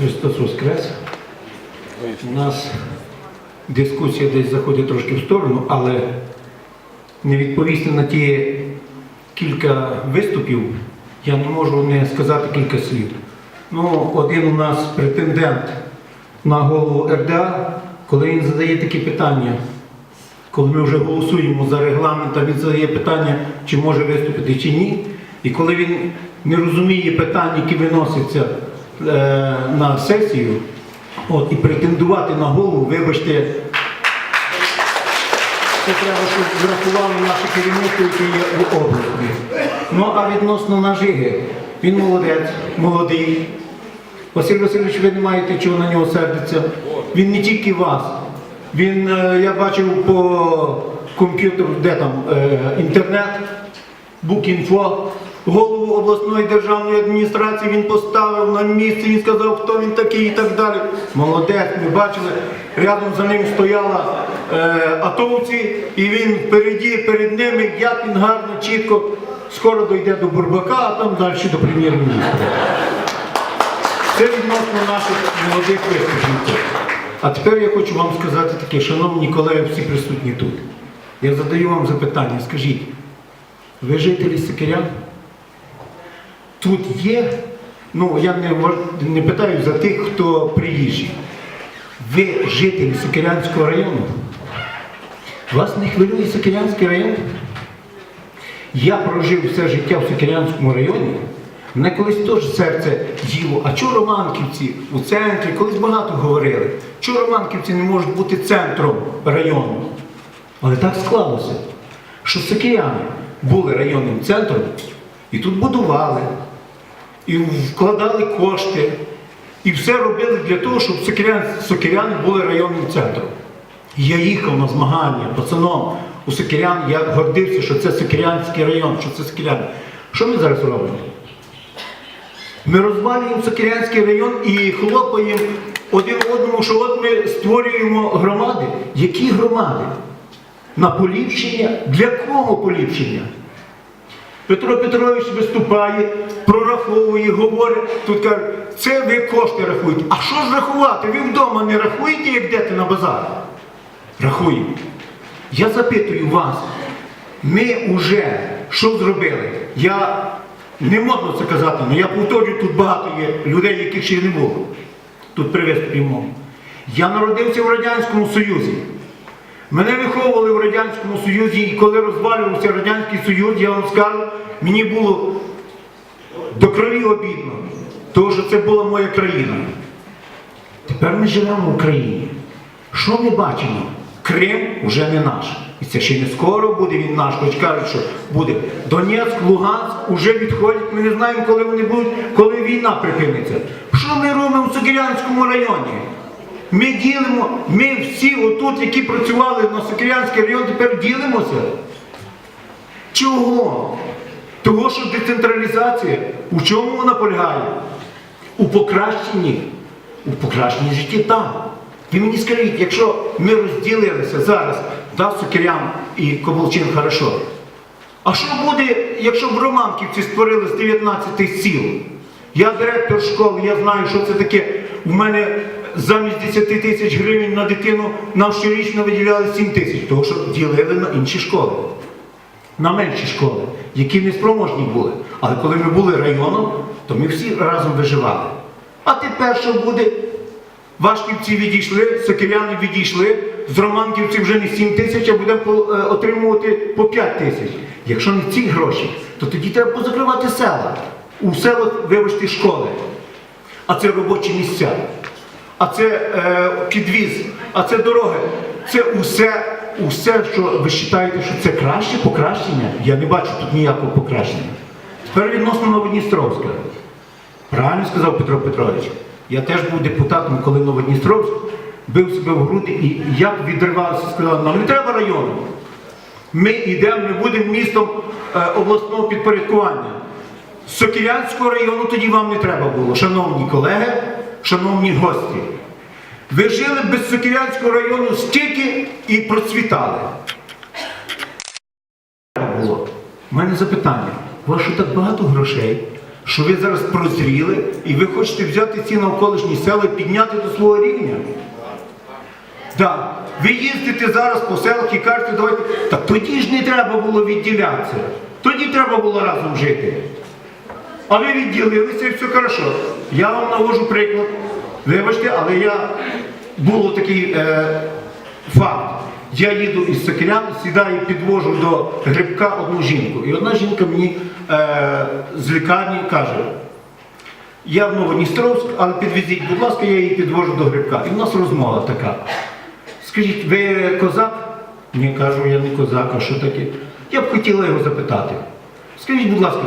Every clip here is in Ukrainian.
Христос Воскрес. У нас дискусія десь заходить трошки в сторону, але не відповісти на ті кілька виступів я не можу не сказати кілька слів. Ну, один у нас претендент на голову РДА, коли він задає такі питання, коли ми вже голосуємо за регламент, а він задає питання, чи може виступити, чи ні. І коли він не розуміє питань, які виносяться на сесію, от, і претендувати на голову, вибачте, це треба, щоб врахували наше керівництво, яке є в області. Ну а відносно нажиги, він молодець, молодий. Василь Васильович, ви не маєте чого на нього сердитися. Він не тільки вас. Він, е, я бачив по комп'ютеру, де там е, інтернет, Букінфо, голову обласної державної адміністрації він поставив на місце, він сказав, хто він такий і так далі. Молодець, ми бачили, рядом за ним стояла е, атовці, і він впереді, перед ними, як він гарно, чітко, скоро дойде до Бурбака, а там далі до прем'єр-міністра. Це відносно наших молодих виступників. А тепер я хочу вам сказати таке, шановні колеги, всі присутні тут. Я задаю вам запитання, скажіть, ви жителі Сикирян? Тут є, ну я не, не питаю за тих, хто приїжджий. Ви жителі Сокирянського району? Вас не хвилює Сокирянський район? Я прожив все життя в Сокирянському районі. Мене колись теж серце діло. А чого Романківці у центрі? Колись багато говорили. Чого Романківці не можуть бути центром району? Але так склалося, що Сокиряни були районним центром і тут будували, і вкладали кошти, і все робили для того, щоб Сокиряни, Сокиряни були районним центром. Я їхав на змагання пацаном у Сокирян, я гордився, що це Сокирянський район, що це Сокиряни. Що ми зараз робимо? Ми розвалюємо Сокирянський район і хлопаємо один одному, що от ми створюємо громади. Які громади? На поліпшення? Для кого поліпшення? Петро Петрович виступає, прораховує, говорить, тут каже, це ви кошти рахуєте. А що ж рахувати? Ви вдома не рахуєте, як йдете на базар? Рахуємо. Я запитую вас, ми вже що зробили? Я не модно це казати, але я повторюю, тут багато є людей, яких ще не було. Тут при виступі моєму. Я народився в Радянському Союзі. Мене виховували в Радянському Союзі, і коли розвалювався Радянський Союз, я вам скажу, мені було до крові обідно, тому що це була моя країна. Тепер ми живемо в Україні. Що ми бачимо? Крим вже не наш. І це ще не скоро буде він наш, хоч кажуть, що буде. Донецьк, Луганськ вже відходять, ми не знаємо, коли вони будуть, коли війна припиниться. Що ми робимо в Сокирянському районі? Ми ділимо, ми всі отут, які працювали на Сокирянський район, тепер ділимося. Чого? Того, що децентралізація, у чому вона полягає? У покращенні, у покращенні житті там. Ви мені скажіть, якщо ми розділилися зараз, да, Сокирян і Коболчин хорошо. А що буде, якщо в Романківці створили з 19 сіл? Я директор школи, я знаю, що це таке. У мене замість 10 тисяч гривень на дитину нам щорічно виділяли 7 тисяч, тому що ділили на інші школи на менші школи, які не спроможні були. Але коли ми були районом, то ми всі разом виживали. А тепер що буде? Вашківці відійшли, сокиряни відійшли, з Романківців вже не 7 тисяч, а будемо е, отримувати по 5 тисяч. Якщо не ці гроші, то тоді треба позакривати села. У селах, вибачте, школи. А це робочі місця. А це е, підвіз, а це дороги. Це усе, усе, що ви вважаєте, що це краще, покращення. Я не бачу тут ніякого покращення. Тепер відносно Новодністровська. Правильно сказав Петро Петрович. Я теж був депутатом, коли Новодністровськ бив себе в груди і як відривався, сказав, нам не треба району. Ми йдемо, ми будемо містом е, обласного підпорядкування. З Сокирянського району тоді вам не треба було, шановні колеги, шановні гості. Ви жили без Сокирянського району стільки і процвітали. У мене запитання. У вас що так багато грошей, що ви зараз прозріли і ви хочете взяти ці навколишні села і підняти до свого рівня. Так, ви їздите зараз по селах і кажете, давайте. Так тоді ж не треба було відділятися. Тоді треба було разом жити. А ви відділилися і все хорошо. Я вам навожу приклад. Вибачте, але я було такий е, факт. Я їду із Сокирян, сідаю, підвожу до грибка одну жінку. І одна жінка мені е, з лікарні каже, я в Новодністровськ, але підвезіть, будь ласка, я її підвожу до грибка. І в нас розмова така. Скажіть, ви козак? Ні, кажу, я не козак, а що таке? Я б хотіла його запитати. Скажіть, будь ласка,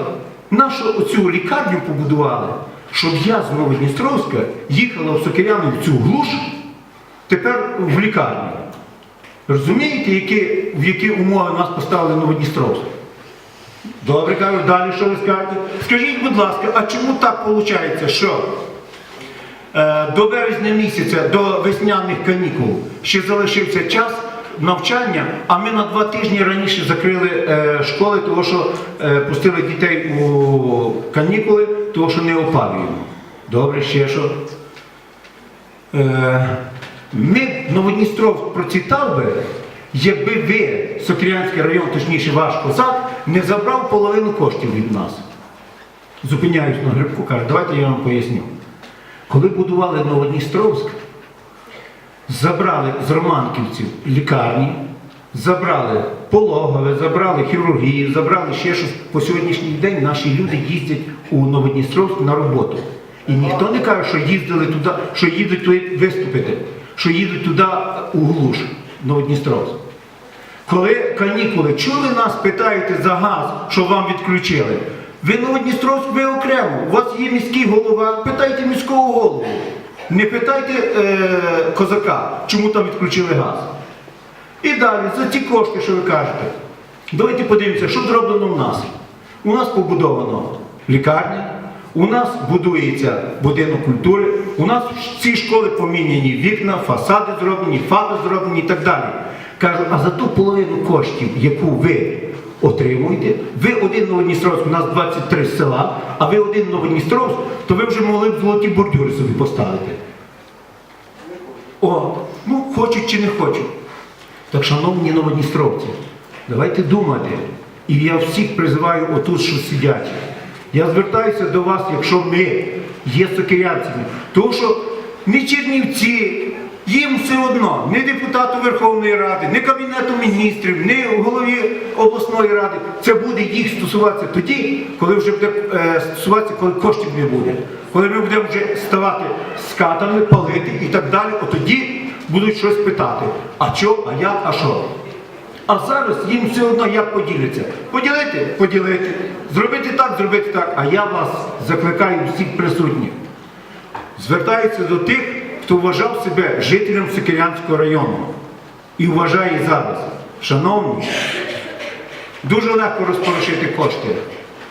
нашу оцю лікарню побудували, щоб я з Новодністровська їхала в Сокиряни в цю глуш, тепер в лікарню. Розумієте, які, в які умови нас поставили Новодністровськ? Добре, кажу, далі що ви скажете? Скажіть, будь ласка, а чому так виходить, що е, до березня місяця, до весняних канікул ще залишився час навчання, а ми на два тижні раніше закрили е, школи, тому що е, пустили дітей у канікули, тому що не опалюємо. Добре, ще що? Е, ми Новодністровськ процвітав би, якби ви, Сокирянський район, точніше ваш козак, не забрав половину коштів від нас. Зупиняюсь на грибку, кажу, давайте я вам поясню. Коли будували Новодністровськ, забрали з Романківців лікарні, забрали пологове, забрали хірургію, забрали ще щось. По сьогоднішній день наші люди їздять у Новодністровськ на роботу. І ніхто не каже, що їздили туди, що їдуть туди виступити, що їдуть туди у глуш Новодністровськ. Коли канікули, чули нас, питаєте за газ, що вам відключили? Ви Новодністровськ, ви окремо. У вас є міський голова, питайте міського голову. Не питайте е, козака, чому там відключили газ. І далі, за ці кошти, що ви кажете, давайте подивимося, що зроблено в нас. У нас побудовано лікарня, у нас будується будинок культури, у нас всі школи поміняні вікна, фасади зроблені, фаби зроблені і так далі. Кажу, а за ту половину коштів, яку ви отримуєте, ви один Новодністровськ, у нас 23 села, а ви один Новодністровськ, то ви вже могли б золоті бордюри собі поставити. О, ну хочуть чи не хочуть. Так, шановні новодністровці, давайте думати. І я всіх призиваю отут, що сидять. Я звертаюся до вас, якщо ми є сокирянцями. Тому що не Чернівці, їм все одно, не депутату Верховної Ради, не Кабінету міністрів, не голові обласної ради. Це буде їх стосуватися тоді, коли вже буде е, стосуватися, коли коштів не буде. Коли ми будемо вже ставати скатами, палити і так далі, от тоді будуть щось питати. А що, а як, а що? А зараз їм все одно як поділяться. Поділити, поділити, зробити так, зробити так. А я вас закликаю всіх присутніх. Звертаюся до тих, хто вважав себе жителем Сокирянського району і вважає зараз. Шановні, дуже легко розпорушити кошти.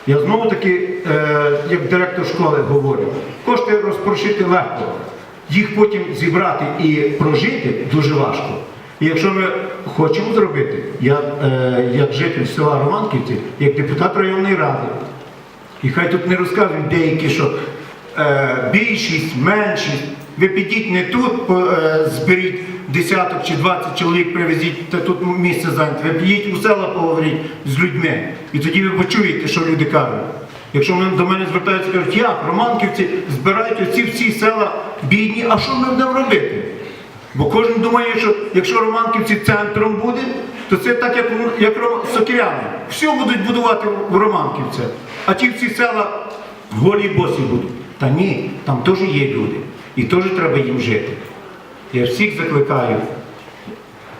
Я знову таки, е, як директор школи говорю, кошти розпорушити легко. Їх потім зібрати і прожити дуже важко. І якщо ми хочемо зробити, я е, як житель села Романківці, як депутат районної ради, і хай тут не розказують деякі, що е, більшість, меншість, ви підіть не тут, е, зберіть десяток чи 20 чоловік, привезіть, та тут місце зайняте. Ви підіть у села поговоріть з людьми. І тоді ви почуєте, що люди кажуть. Якщо вони до мене звертаються, кажуть, як романківці збирають оці всі села бідні, а що ми будемо робити? Бо кожен думає, що якщо Романківці центром буде, то це так, як, як Сокиряни. Все будуть будувати в Романківцях. А ті всі села голі босі будуть. Та ні, там теж є люди. І теж треба їм жити. Я всіх закликаю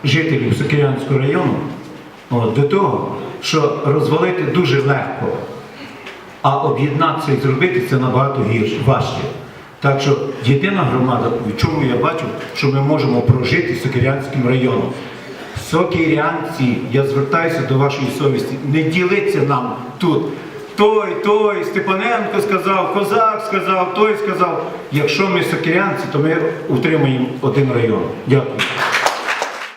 жителів Сокирянського району от, до того, що розвалити дуже легко, а об'єднатися і зробити це набагато гірше, важче. Так що єдина громада, в чому я бачу, що ми можемо прожити Сокирянським районом. Сокирянці, я звертаюся до вашої совісті, не ділиться нам тут. Той, той, Степаненко сказав, Козак сказав, той сказав. Якщо ми сокирянці, то ми утримуємо один район. Дякую.